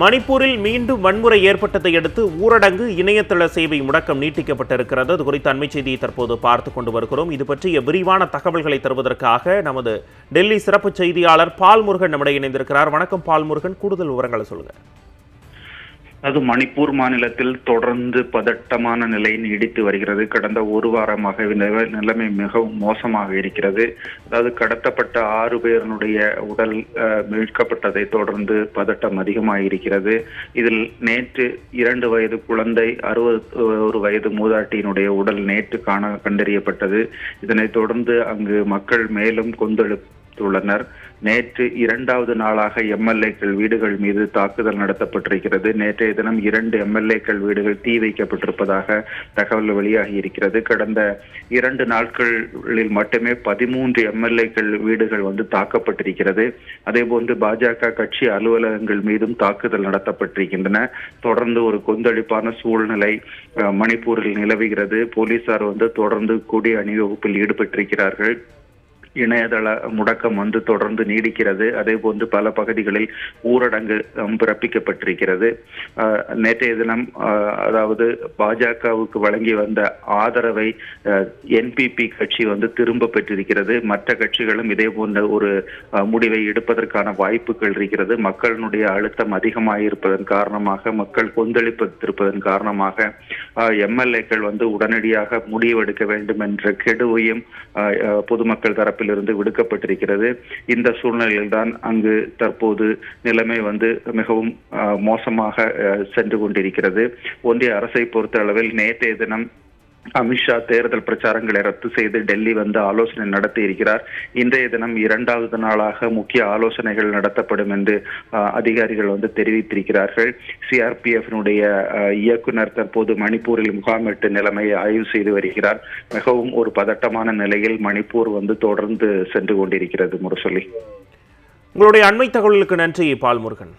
மணிப்பூரில் மீண்டும் வன்முறை ஏற்பட்டதை அடுத்து ஊரடங்கு இணையதள சேவை முடக்கம் நீட்டிக்கப்பட்டிருக்கிறது. அது குறித்த அண்மை செய்தியை தற்போது பார்த்து கொண்டு வருகிறோம். இது பற்றிய விரிவான தகவல்களை தருவதற்காக நமது டெல்லி சிறப்பு செய்தியாளர் பால்முருகன் நம்முடைய இணைந்திருக்கிறார். வணக்கம் பால்முருகன். கூடுதல் விவரங்களை சொல்லுங்க. அது மணிப்பூர் மாநிலத்தில் தொடர்ந்து பதட்டமான நிலை நீடித்து வருகிறது. கடந்த ஒரு வாரமாக நிலைமை மிகவும் மோசமாக இருக்கிறது. அதாவது கடத்தப்பட்ட ஆறு பேருடைய உடல் மீட்கப்பட்டதை தொடர்ந்து பதட்டம் அதிகமாக இருக்கிறது. இதில் நேற்று இரண்டு வயது குழந்தை அறுபது ஒரு வயது மூதாட்டியினுடைய உடல் நேற்று காண கண்டறியப்பட்டது. இதனைத் தொடர்ந்து அங்கு மக்கள் மேலும் உள்ளனர் நேற்று இரண்டாவது நாளாக எம்எல்ஏக்கள் வீடுகள் மீது தாக்குதல் நடத்தப்பட்டிருக்கிறது. நேற்றைய தினம் இரண்டு எம்எல்ஏக்கள் வீடுகள் தீ வைக்கப்பட்டிருப்பதாக தகவல் வெளியாகி இருக்கிறது. கடந்த இரண்டு நாட்களில் மட்டுமே பதிமூன்று எம்எல்ஏக்கள் வீடுகள் வந்து தாக்கப்பட்டிருக்கிறது. அதேபோன்று பாஜக கட்சி அலுவலகங்கள் மீதும் தாக்குதல் நடத்தப்பட்டிருக்கின்றன. தொடர்ந்து ஒரு கொந்தளிப்பான சூழ்நிலை மணிப்பூரில் நிலவுகிறது. போலீசார் வந்து தொடர்ந்து கொடி அணிவகுப்பில் ஈடுபட்டிருக்கிறார்கள். இணையதள முடக்கம் வந்து தொடர்ந்து நீடிக்கிறது. அதே போன்று பல பகுதிகளில் ஊரடங்கு பிறப்பிக்கப்பட்டிருக்கிறது. நேற்றைய தினம் அதாவது பாஜகவுக்கு வழங்கி வந்த ஆதரவை என்பிபி கட்சி வந்து திரும்ப பெற்றிருக்கிறது. மற்ற கட்சிகளும் இதே போன்ற ஒரு முடிவை எடுப்பதற்கான வாய்ப்புகள் இருக்கிறது. மக்களினுடைய அழுத்தம் அதிகமாக இருப்பதன் காரணமாக மக்கள் கொந்தளிப்பதிருப்பதன் காரணமாக எம்எல்ஏக்கள் வந்து உடனடியாக முடிவெடுக்க வேண்டும் என்ற கெடுவையும் பொதுமக்கள் தரப்பு பாதுகாப்பிலிருந்து விடுக்கப்பட்டிருக்கிறது. இந்த சூழ்நிலையில்தான் அங்கு தற்போது நிலைமை வந்து மிகவும் மோசமாக சென்று கொண்டிருக்கிறது. ஒன்றிய அரசை பொறுத்த அளவில் நேற்றைய தினம் அமித்ஷா தேர்தல் பிரச்சாரங்களை ரத்து செய்து டெல்லி வந்து ஆலோசனை நடத்தி இருக்கிறார். இன்றைய தினம் இரண்டாவது நாளாக முக்கிய ஆலோசனைகள் நடத்தப்படும் என்று அதிகாரிகள் வந்து தெரிவித்திருக்கிறார்கள். சிஆர்பிஎஃபினுடைய இயக்குனர் தற்போது மணிப்பூரில் முகாமிட்டு நிலைமையை ஆய்வு செய்து வருகிறார். மிகவும் ஒரு பதட்டமான நிலையில் மணிப்பூர் வந்து தொடர்ந்து சென்று கொண்டிருக்கிறது முரசொலி. உங்களுடைய அண்மை தகவலுக்கு நன்றி பால்முருகன்.